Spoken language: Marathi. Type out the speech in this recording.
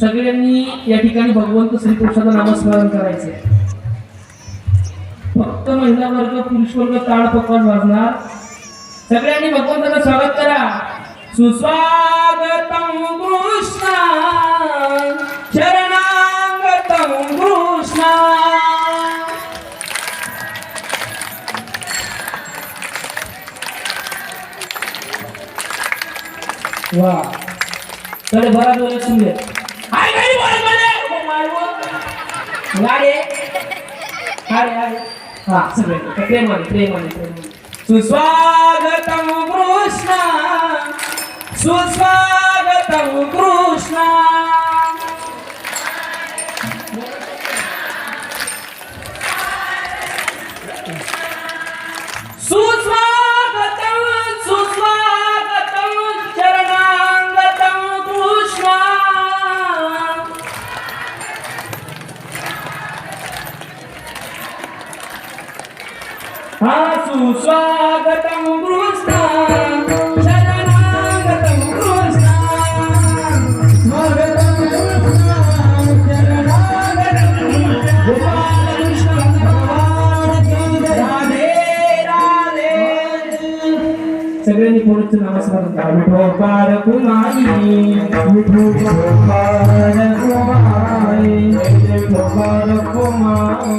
सगळ्यांनी या ठिकाणी भगवंत श्रीकृष्णाचं नामस्मरण करायचं फक्त महिला वर्ग पुरुष वर्ग ताळ पकवान वाजणार. सगळ्यांनी भगवंताचं स्वागत करा. सुस्वागतम कृष्ण शरणागतम कृष्ण वा चले बरा बोला सुनले हाय गाडी बोल. मला हो मारवो गाडी अरे अरे हा सगळे प्रेमाने सुस्वागतम कृष्ण सुस्वागतम कृष्ण. हा सुस्वागतम कृष्ण शरणागतम कृष्ण। स्वागतम शरणागतम सगळ्यांनी पुढचं नमस्कार करा. कुमारी कुमारी.